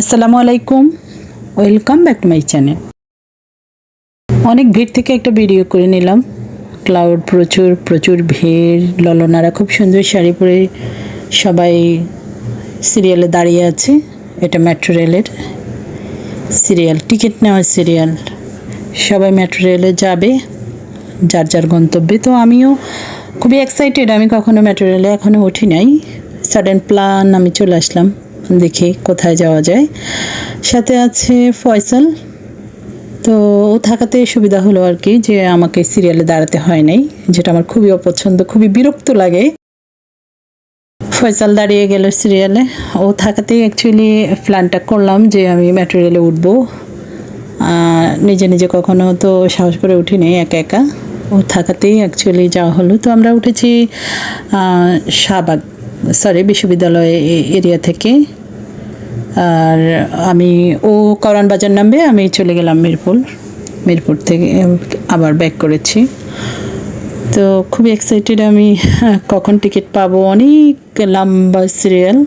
আসসালামু আলাইকুম। Welcome back to my channel অনেক ভিড় থেকে একটা ভিডিও করে নিলাম। ক্লাউড প্রচুর প্রচুর ভিড়। ললনারা খুব সুন্দর শাড়ি পরে সবাই সিরিয়ালে দাঁড়িয়ে আছে। এটা মেট্রো রেলের সিরিয়াল টিকিট নেওয়ার সিরিয়াল সবাই মেট্রো রেলে যাবে, যার যার গন্তব্যে। তো আমিও খুবই এক্সাইটেড আমি কখনো মেট্রো রেলে এখনও উঠি নাই। সাডেন প্ল্যান আমি চলে আসলাম। দেখি কোথায় যাওয়া যায়। সাথে আছে ফয়সাল। তো ও থাকাতে সুবিধা হলো আর কি যে আমাকে সিরিয়ালে দাঁড়াতে হয় নাই, যেটা আমার খুবই অপছন্দ, খুবই বিরক্ত লাগে। ফয়সাল দাঁড়িয়ে গেল সিরিয়ালে ও থাকাতেই অ্যাকচুয়ালি প্ল্যানটা করলাম যে আমি মেট্রো রেলে উঠবো। নিজে নিজে কখনো তো সাহস করে উঠিনি একা একা। ও থাকাতেই অ্যাকচুয়ালি যাওয়া হলো। তো আমরা উঠেছি শাহবাগ। সরি বিশ্ববিদ্যালয় এরিয়া থেকে। আর আমি, ও করণ বাজার নামবে আমি চলে গেলাম মিরপুর। মিরপুর থেকে আবার ব্যাক করেছি। তো খুবই এক্সাইটেড আমি, কখন টিকিট পাবো, অনেক লম্বা সিরিয়াল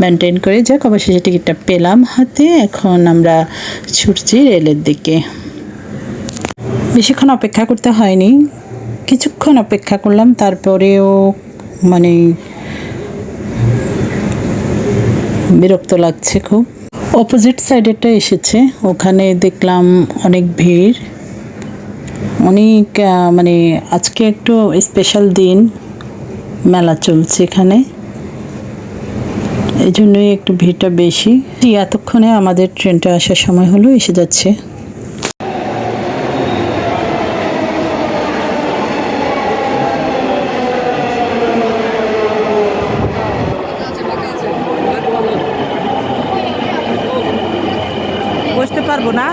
মেনটেন করে। যাক, অবশেষে টিকিটটা পেলাম হাতে। এখন আমরা ছুটছি রেলের দিকে। বেশিক্ষণ অপেক্ষা করতে হয়নি। কিছুক্ষণ অপেক্ষা করলাম, তারপরেও মানে বিরক্ত লাগছে খুব। অপোজিট সাইডেরটা এসেছে। ওখানে দেখলাম অনেক ভিড়। অনেক মানে আজকে একটু স্পেশাল দিন। মেলা চলছে এখানে। এই জন্যই একটু ভিড়টা বেশি। এতক্ষণে আমাদের ট্রেনটা আসার সময় হলো, এসে যাচ্ছে। বসতে পারব না।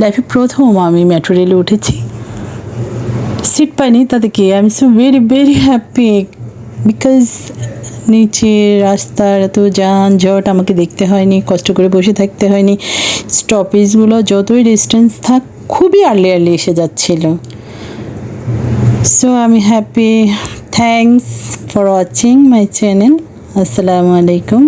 লাইফে প্রথম আমি মেট্রো রেলে উঠেছি। সিট পাইনি, তাতে I am so very very happy because নিচে রাস্তার এত যানজট, আমাকে দেখতে হয়নি, কষ্ট করে বসে থাকতে হয়নি। স্টপেজগুলো যতই ডিস্টেন্স থাক, খুবই আর্লি আর্লি এসে যাচ্ছিল। সো আমি happy thanks for watching my channel আসসালামু আলাইকুম